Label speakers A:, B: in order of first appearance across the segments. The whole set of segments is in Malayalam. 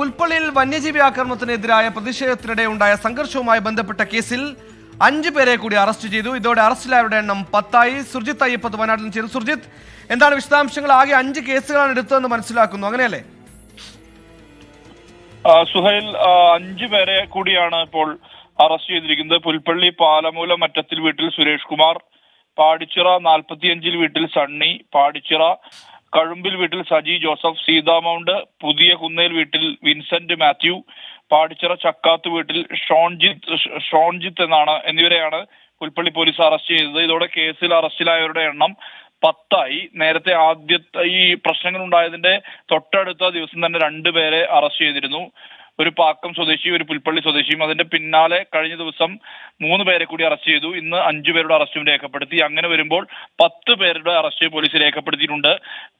A: പുൽപ്പള്ളിയിൽ വന്യജീവി ആക്രമണത്തിനെതിരായ പ്രതിഷേധത്തിനിടെ ഉണ്ടായ സംഘർഷവുമായി ബന്ധപ്പെട്ട കേസിൽ അഞ്ചു പേരെ കൂടി അറസ്റ്റ് ചെയ്തു. ഇതോടെ അറസ്റ്റിലായവരുടെ എണ്ണം പത്തായി. സുർജിത്ത് അയ്യപ്പത്ത് വയനാട്ടിൽ നിന്ന് സുർജിത്ത് എന്താണ് വിശദാംശങ്ങൾ? ആകെ അഞ്ച് കേസുകളാണ് എടുത്തതെന്ന് മനസ്സിലാക്കുന്നു. അങ്ങനെയല്ലേ?
B: സുഹൈൽ അഞ്ചു പേരെ കൂടിയാണ് ഇപ്പോൾ അറസ്റ്റ് ചെയ്തിരിക്കുന്നത്. പുൽപ്പള്ളി പാലമൂല മറ്റത്തിൽ വീട്ടിൽ സുരേഷ് കുമാർ പാടിച്ചിറ നാൽപ്പത്തിയഞ്ചിൽ വീട്ടിൽ സണ്ണി പാടിച്ചിറ കഴുമ്പിൽ വീട്ടിൽ സജി ജോസഫ് സീതാമൗണ്ട് പുതിയ കുന്നേൽ വീട്ടിൽ വിൻസെന്റ് മാത്യു പാടിച്ചിറ ചക്കാത്ത് വീട്ടിൽ ഷോൺജിത്ത് ഷോൺജിത്ത് എന്നാണ് എന്നിവരെയാണ് പുൽപ്പള്ളി പോലീസ് അറസ്റ്റ് ചെയ്തത്. ഇതോടെ കേസിൽ അറസ്റ്റിലായവരുടെ എണ്ണം പത്തായി. നേരത്തെ ആദ്യത്തെ ഈ പ്രശ്നങ്ങൾ ഉണ്ടായതിന്റെ തൊട്ടടുത്ത ദിവസം തന്നെ രണ്ടുപേരെ അറസ്റ്റ് ചെയ്തിരുന്നു. ഒരു പാക്കം സ്വദേശിയും ഒരു പുൽപ്പള്ളി സ്വദേശിയും അതിന്റെ പിന്നാലെ കഴിഞ്ഞ ദിവസം മൂന്ന് പേരെ കൂടി അറസ്റ്റ് ചെയ്തു. ഇന്ന് അഞ്ചു പേരുടെ അറസ്റ്റും രേഖപ്പെടുത്തി. അങ്ങനെ വരുമ്പോൾ പത്ത് പേരുടെ അറസ്റ്റ് പോലീസ് രേഖപ്പെടുത്തിയിട്ടുണ്ട്.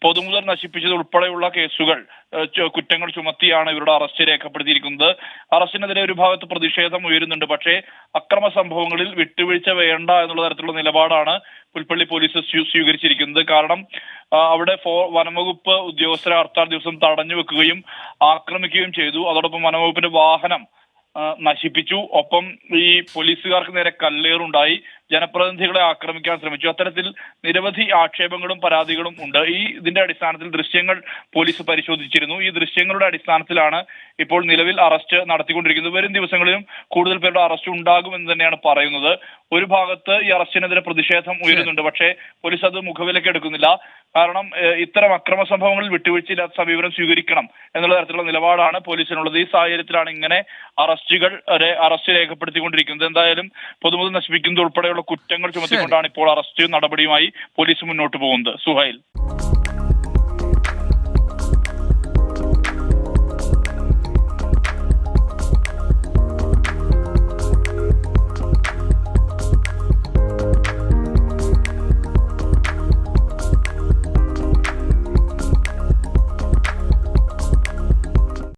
B: പൊതുമുതൽ നശിപ്പിച്ചത് ഉൾപ്പെടെയുള്ള കേസുകൾ കുറ്റങ്ങൾ ചുമത്തിയാണ് ഇവരുടെ അറസ്റ്റ് രേഖപ്പെടുത്തിയിരിക്കുന്നത്. അറസ്റ്റിനെതിരെ ഒരു ഭാഗത്ത് പ്രതിഷേധം ഉയരുന്നുണ്ട്. പക്ഷേ അക്രമ സംഭവങ്ങളിൽ വിട്ടുവീഴ്ച വേണ്ട എന്നുള്ള തരത്തിലുള്ള നിലപാടാണ് പുൽപ്പള്ളി പോലീസ് സ്വീ- സ്വീകരിച്ചിരിക്കുന്നത്. കാരണം അവിടെ ഫോ വനംവകുപ്പ് ഉദ്യോഗസ്ഥരെ ഹർത്താൽ ദിവസം തടഞ്ഞു വെക്കുകയും ആക്രമിക്കുകയും ചെയ്തു. അതോടൊപ്പം വനംവകുപ്പിന്റെ വാഹനം നശിപ്പിച്ചു. ഒപ്പം ഈ പോലീസുകാർക്ക് നേരെ കല്ലേറുണ്ടായി. ജനപ്രതിനിധികളെ ആക്രമിക്കാൻ ശ്രമിച്ചു. അത്തരത്തിൽ നിരവധി ആക്ഷേപങ്ങളും പരാതികളും ഉണ്ട്. ഈ ഇതിന്റെ അടിസ്ഥാനത്തിൽ ദൃശ്യങ്ങൾ പോലീസ് പരിശോധിച്ചിരുന്നു. ഈ ദൃശ്യങ്ങളുടെ അടിസ്ഥാനത്തിലാണ് ഇപ്പോൾ നിലവിൽ അറസ്റ്റ് നടത്തിക്കൊണ്ടിരിക്കുന്നത്. വരും ദിവസങ്ങളിലും കൂടുതൽ പേരുടെ അറസ്റ്റ് ഉണ്ടാകുമെന്ന് തന്നെയാണ് പറയുന്നത്. ഒരു ഭാഗത്ത് ഈ അറസ്റ്റിനെതിരെ പ്രതിഷേധം ഉയരുന്നുണ്ട്. പക്ഷേ പോലീസ് അത് മുഖവിലേക്ക് എടുക്കുന്നില്ല. കാരണം ഇത്തരം അക്രമ സംഭവങ്ങളിൽ വിട്ടുവീഴ്ചയില്ലാത്ത സമീപനം സ്വീകരിക്കണം എന്നുള്ള തരത്തിലുള്ള നിലപാടാണ് പോലീസിനുള്ളത്. ഈ സാഹചര്യത്തിലാണ് ഇങ്ങനെ അറസ്റ്റുകൾ അറസ്റ്റ് രേഖപ്പെടുത്തിക്കൊണ്ടിരിക്കുന്നത്. എന്തായാലും പൊതുമുതൽ നശിപ്പിക്കുന്നത് ഉൾപ്പെടെയുള്ള കുറ്റങ്ങൾ ചുമത്തിക്കൊണ്ടാണ് ഇപ്പോൾ അറസ്റ്റ് നടപടിയുമായി പോലീസ് മുന്നോട്ട് പോകുന്നത്. സുഹൈൽ.